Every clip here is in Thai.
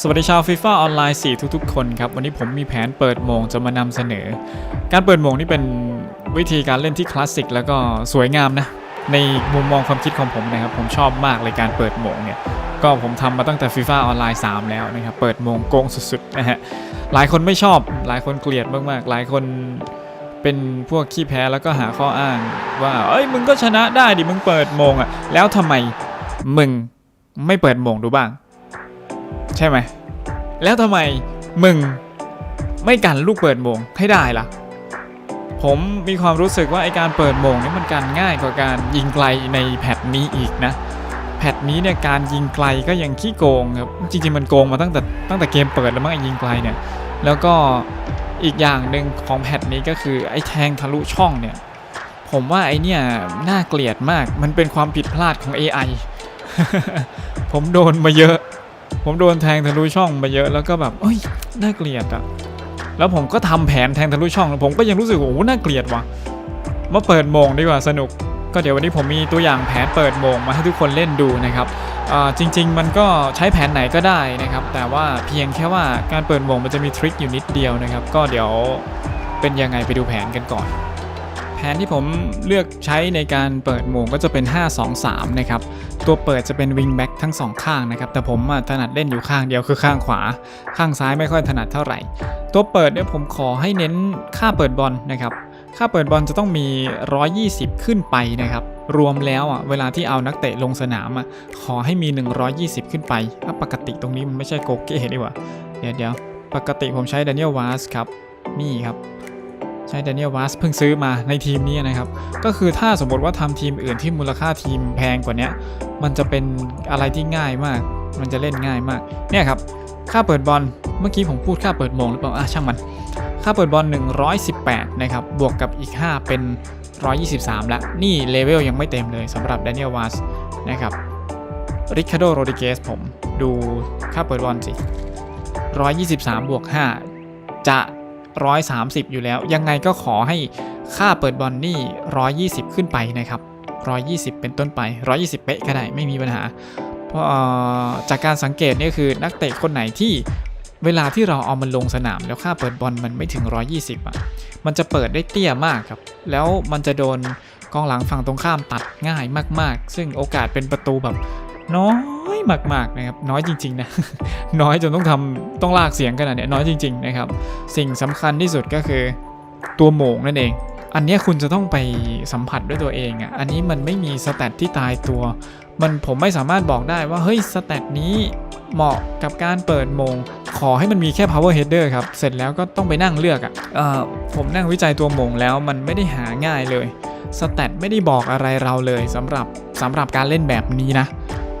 สวัสดีชาวฟีฟ่าออนไลน์4ทุกๆ คนครับ วันนี้ผมมีแผนเปิดโมงจะมานำเสนอ การเปิดโมงนี่เป็นวิธีการเล่นที่คลาสสิกแล้วก็สวยงามนะ ในมุมมองความคิดของผมนะครับ ผมชอบมากเลยการเปิดโมงเนี่ย ก็ผมทำมาตั้งแต่ฟีฟ่าออนไลน์3แล้วนะครับ เปิดโมงโกงสุดๆนะฮะหลายคนไม่ชอบ หลายคนเกลียดมากๆ หลายคนเป็นพวกขี้แพ้แล้วก็หาข้ออ้างว่าเอ้ยมึงก็ชนะได้ดิมึงเปิดโมงอะแล้วทำไมมึงไม่เปิดโมงดูบ้าง ใช่ไหม แล้วทำไมมึงไม่กันลูกเปิดโมงให้ได้ล่ะ ผมมีความรู้สึกว่าไอการเปิดโมงนี่มันการง่ายกว่าการยิงไกลในแพทนี้อีกนะ แพทนี้เนี่ยการยิงไกลก็ยังขี้โกงครับ จริงๆมันโกงมาตั้งแต่ตั้งแต่เกมเปิดแล้วมั้งไอยิงไกลเนี่ย แล้วก็อีกอย่างหนึ่งของแพทนี้ก็คือไอแทงทะลุช่องเนี่ย ผมว่าไอเนี่ยน่าเกลียดมาก มันเป็นความผิดพลาดของ AI ผมโดนมาเยอะ ผมโดนแทงทะลุช่องมาเยอะแล้วก็แบบเอ้ยน่าเกลียดอะแล้วผมก็ทำแผนแทงทะลุช่องแล้วผมก็ยังรู้สึกว่าโอ้หน่าเกลียดว่ะมาเปิดโมงดีกว่าสนุก ก็เดี๋ยววันนี้ผมมีตัวอย่างแผนเปิดโมงมาให้ทุกคนเล่นดูนะครับจริง ๆ มันก็ใช้แผนไหนก็ได้นะครับ แต่ว่าเพียงแค่ว่าการเปิดโมงมันจะมีทริคอยู่นิดเดียวนะครับ ก็เดี๋ยวเป็นยังไงไปดูแผนกันก่อน แผนที่ผมเลือกใช้ในการเปิดโมงก็จะเป็น 5-2-3 นะครับ ตัวเปิดจะเป็นวิงแบ็กทั้งสองข้างนะครับ แต่ผมถนัดเล่นอยู่ข้างเดียวคือข้างขวา ข้างซ้ายไม่ค่อยถนัดเท่าไหร่ ตัวเปิดเนี่ยผมขอให้เน้นค่าเปิดบอลนะครับ ค่าเปิดบอลจะต้องมี 120 ขึ้นไปนะครับรวมแล้วอะเวลาที่เอานักเตะลงสนามอะขอให้มี 120 ขึ้นไปถ้าปกติตรงนี้มันไม่ใช่โกเก้ดีกว่า เดี๋ยวเดี๋ยวปกติผมใช้ด a น i e l วาสครับ นี่ครับ ใช้ด a น i e l วาสเพิ่งซื้อมาในทีมนี้นะครับ ก็คือถ้าสมมติว่าทำทีมอื่นที่มูลค่าทีมแพงกว่านี้มันจะเป็นอะไรที่ง่ายมาก มันจะเล่นง่ายมาก เนี่ยครับ ค่าเปิดบอลเมื่อกี้ผมพูดค่าเปิดมงหรือเปล่าอะช่างมัน ค่าเปิดบอล 118 นะครับ บวกกับอีก 5 เป็น 123 ละ นี่เลเวลยังไม่เต็มเลยสำหรับ Daniel v a s นะครับริคาโดโรดิเกสผมดูค่าเปิดบอลสิ 123 บวก 5 จะ 130 อยู่แล้ว ยังไงก็ขอให้ค่าเปิดบอลนี่ 120 ขึ้นไปนะครับ 120 เป็นต้นไป 120 เป๊ะก็ได้ไม่มีปัญหา เพราะจากการสังเกตเนี่ยคือนักเตะคนไหนที่เวลาที่เราเอามันลงสนาม แล้วค่าเปิดบอลมันไม่ถึง 120 อะ มันจะเปิดได้เตี้ยมากครับ แล้วมันจะโดนกองหลังฝั่งตรงข้ามตัดง่ายมาก ๆ ซึ่งโอกาสเป็นประตูแบบน้อย อยมากๆนะครับน้อยจริงๆนะน้อยจนต้องทำต้องลากเสียงขนาดนี้น้อยจริง ๆ นะครับ สิ่งสำคัญที่สุดก็คือตัวโหมงนั่นเอง อันนี้คุณจะต้องไปสัมผัสด้วยตัวเองอะอันนี้มันไม่มีสแตทที่ตายตัว มันผมไม่สามารถบอกได้ว่าเฮ้ยสแตทนี้เหมาะกับการเปิดโมง ขอให้มันมีแค่ power header ครับ เสร็จแล้วก็ต้องไปนั่งเลือกอะ่ะผมนั่งวิจัยตัวโมงแล้วมันไม่ได้หาง่ายเลย สแตทไม่ได้บอกอะไรเราเลยสำหรับสำหรับการเล่นแบบนี้นะ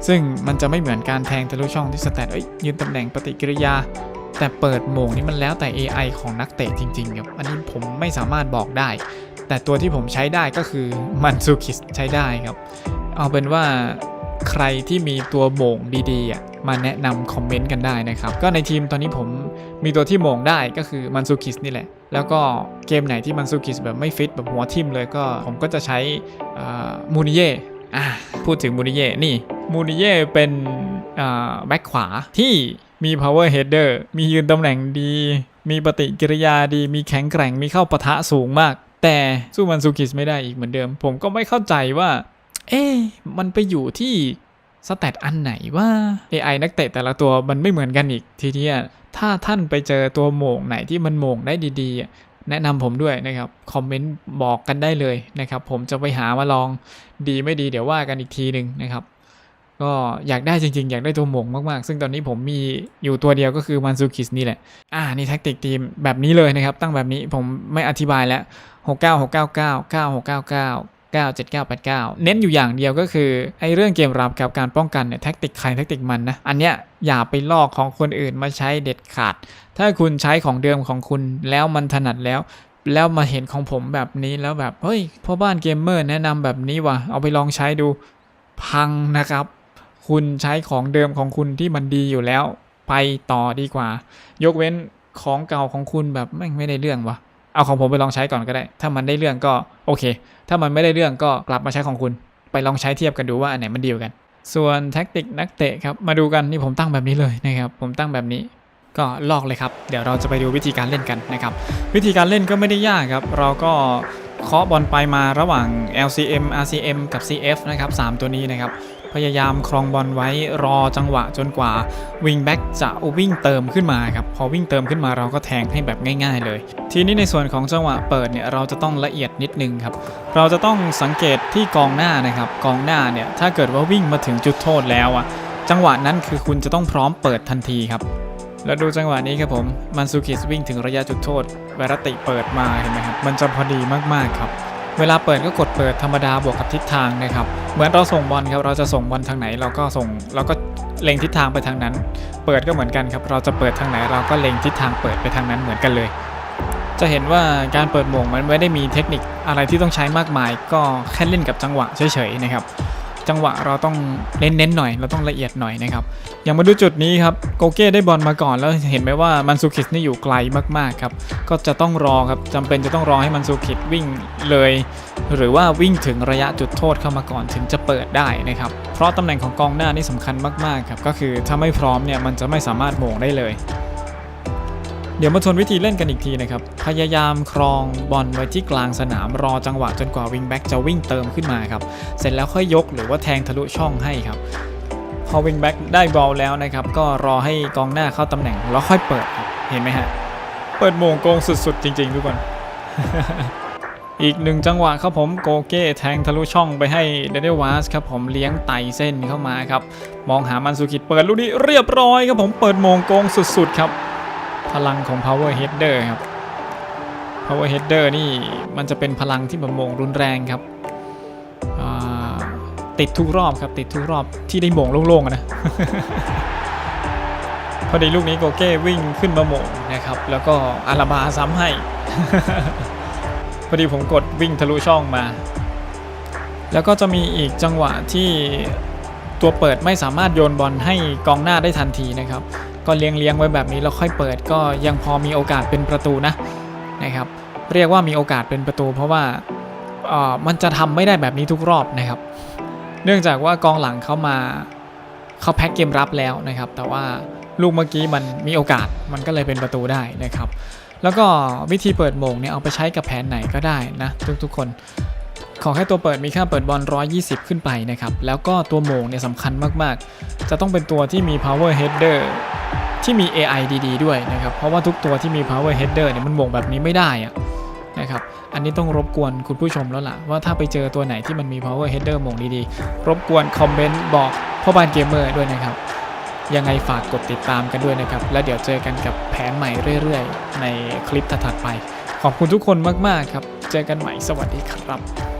ซึ่งมันจะไม่เหมือนการแทงทะลุช่องที่สแตทเอ้ยยืนตำแหน่งปฏิกิริยา แต่เปิดโมงนี่มันแล้วแต่ AI ของนักเตะจริงๆครับอันนี้ผมไม่สามารถบอกได้ แต่ตัวที่ผมใช้ได้ก็คือมันซูคิสใช้ได้ครับ เอาเป็นว่าใครที่มีตัวโหม่งดีๆอะมาแนะนำคอมเมนต์กันได้นะครับ ก็ในทีมตอนนี้ผมมีตัวที่โม่งได้ก็คือมันซูคิสนี่แหละ แล้วก็เกมไหนที่มันซูคิสแบบไม่ฟิตแบบหัวทิ่มเลยก็ผมก็จะใช้มูนิเย่พูดถึงมูนิเย่นี่ มูนิเย่เป็นแบ็คขวาที่มี power header มียืนตำแหน่งดี มีปฏิกิริยาดี มีแข็งแกร่ง มีเข้าปะทะสูงมาก แต่สู้มันซูคิสไม่ได้อีกเหมือนเดิม ผมก็ไม่เข้าใจว่า เอ๊ะมันไปอยู่ที่สแตทอันไหนว่า AI นักเตะแต่ละตัวมันไม่เหมือนกันอีกทีเนี้ยถ้าท่านไปเจอตัวโม่งไหนที่มันโม่งได้ดีๆ แนะนำผมด้วยนะครับ คอมเมนต์บอกกันได้เลยนะครับ ผมจะไปหามาลองดีไม่ดีเดี๋ยวว่ากันอีกทีหนึ่งนะครับ ก็อยากได้จริงๆ อยากได้ตัวโหมงมากๆ ซึ่งตอนนี้ผมมีอยู่ตัวเดียวก็คือมันซูคิสนี่แหละ อ่า นี่แท็กติกทีมแบบนี้เลยนะครับ ตั้งแบบนี้ผมไม่อธิบายแล้ว 6 9 6 9 9 9 6 9 9 9 7 9 8 9 เน้นอยู่อย่างเดียวก็คือไอ้เรื่องเกมรับกับการป้องกันเนี่ยแท็กติกใครแท็กติกมันนะ อันเนี้ยอย่าไปลอกของคนอื่นมาใช้เด็ดขาด ถ้าคุณใช้ของเดิมของคุณแล้วมันถนัดแล้ว แล้วมาเห็นของผมแบบนี้แล้วแบบเฮ้ยพ่อบ้านเกมเมอร์แนะนำแบบนี้ว่ะเอาไปลองใช้ดูพังนะครับ คุณใช้ของเดิมของคุณที่มันดีอยู่แล้ว ไปต่อดีกว่า ยกเว้นของเก่าของคุณแบบแม่ไม่ได้เรื่องวะเอาของผมไปลองใช้ก่อนก็ได้ ถ้ามันได้เรื่องก็โอเค ถ้ามันไม่ได้เรื่องก็กลับมาใช้ของคุณ ไปลองใช้เทียบกันดูว่าอันไหนมันดีกว่ากัน ส่วนแท็กติกนักเตะครับมาดูกันนี่ผมตั้งแบบนี้เลยนะครับผมตั้งแบบนี้ก็ลอกเลยครับ เดี๋ยวเราจะไปดูวิธีการเล่นกันนะครับ วิธีการเล่นก็ไม่ได้ยากครับ เราก็เคาะบอลไปมาระหว่าง LCM RCM กับ CF นะครับสามตัวนี้นะครับ พยายามครองบอลไว้รอจังหวะจนกว่าวิงแบ็กจะวิ่งเติมขึ้นมาครับพอวิ่งเติมขึ้นมาเราก็แทงให้แบบง่าย ๆ เลย ทีนี้ในส่วนของจังหวะเปิดเนี่ยเราจะต้องละเอียดนิดนึงครับเราจะต้องสังเกตที่กองหน้านะครับกองหน้าเนี่ยถ้าเกิดว่าวิ่งมาถึงจุดโทษแล้วอะจังหวะนั้นคือคุณจะต้องพร้อมเปิดทันทีครับแล้วดูจังหวะนี้ครับผมมันซูคิสวิ่งถึงระยะจุดโทษเวรติเปิดมาเห็นไหมครับมันจะพอดีมากๆครับ เวลาเปิดก็กดเปิดธรรมดาบวกกับทิศทางนะครับ เหมือนเราส่งบอลครับ เราจะส่งบอลทางไหนเราก็ส่งเราก็เล็งทิศทางไปทางนั้น เปิดก็เหมือนกันครับ เราจะเปิดทางไหนเราก็เล็งทิศทางเปิดไปทางนั้นเหมือนกันเลย จะเห็นว่าการเปิดหมงมันไม่ได้มีเทคนิคอะไรที่ต้องใช้มากมาย ก็แค่เล่นกับจังหวะเฉยๆนะครับ จังหวะเราต้องเน้นๆหน่อย เราต้องละเอียดหน่อยนะครับอย่างมาดูจุดนี้ครับโกเก้ได้บอลมาก่อนแล้วเห็นไหมว่ามันซูคิสนี่อยู่ไกลมากๆครับก็จะต้องรอครับจำเป็นจะต้องรอให้มันซูคิสวิ่งเลย หรือว่าวิ่งถึงระยะจุดโทษเข้ามาก่อนถึงจะเปิดได้นะครับเพราะตำแหน่งของกองหน้านี่สำคัญมากๆครับก็คือถ้าไม่พร้อมเนี่ยมันจะไม่สามารถโหมงได้เลย เดี๋ยวมาทวนวิธีเล่นกันอีกทีนะครับ พยายามครองบอลไว้ที่กลางสนามรอจังหวะจนกว่าวิงแบ็กจะวิ่งเติมขึ้นมาครับ เสร็จแล้วค่อยยกหรือว่าแทงทะลุช่องให้ครับ พอวิงแบ็กได้บอลแล้วนะครับ ก็รอให้กองหน้าเข้าตำแหน่งแล้วค่อยเปิดครับ เห็นไหมฮะ เปิดโมงโกงสุดๆ จริงๆทุกคน อีกหนึ่งจังหวะครับผมโกเก้แทงทะลุช่องไปให้เดนเดวาสครับผมเลี้ยงไต่เส้นเข้ามาครับ มองหามันสุกิตเปิดลูกนี้เรียบร้อยครับผมเปิดโมงโกงสุดๆครับ พลังของ power header ครับ power header นี่มันจะเป็นพลังที่แบบมงรุนแรงครับติดทุกรอบครับติดทุกรอบที่ได้โมงโล่งๆนะพอดีลูกนี้โกเก้วิ่งขึ้นมาโมงนะครับ แล้วก็อาราบาซ้ำให้ พอดีผมกดวิ่งทะลุช่องมา แล้วก็จะมีอีกจังหวะที่ตัวเปิดไม่สามารถโยนบอลให้กองหน้าได้ทันทีนะครับ ก็เลี้ยงเลี้ยงไว้แบบนี้แล้วค่อยเปิดก็ยังพอมีโอกาสเป็นประตูนะนะครับ เรียกว่ามีโอกาสเป็นประตู เพราะว่าเอ่อมันจะทำไม่ได้แบบนี้ทุกรอบนะครับ เนื่องจากว่ากองหลังเขามาเขาแพ็กเกมรับแล้วนะครับ แต่ว่าลูกเมื่อกี้มันมีโอกาสมันก็เลยเป็นประตูได้นะครับ แล้วก็วิธีเปิดโมงเนี่ยเอาไปใช้กับแผนไหนก็ได้นะทุกๆคน ขอแค่ตัวเปิดมีค่าเปิดบอล 120 ขึ้นไปนะครับ แล้วก็ตัวโมงเนี่ยสำคัญมากๆ จะต้องเป็นตัวที่มี power header ที่มี AI ดีๆ ด้วยนะครับ เพราะว่าทุกตัวที่มี power header เนี่ยมันโมงแบบนี้ไม่ได้อะนะครับ อันนี้ต้องรบกวนคุณผู้ชมแล้วล่ะ ว่าถ้าไปเจอตัวไหนที่มันมี power header โมงดีๆ รบกวนคอมเมนต์บอกพ่อบ้านเกมเมอร์ด้วยนะครับ ยังไงฝากกดติดตามกันด้วยนะครับ แล้วเดี๋ยวเจอกันกับแผนใหม่เรื่อย ๆ ในคลิปถัดๆไป ขอบคุณทุกคนมากๆครับ เจอกันใหม่ สวัสดีครับ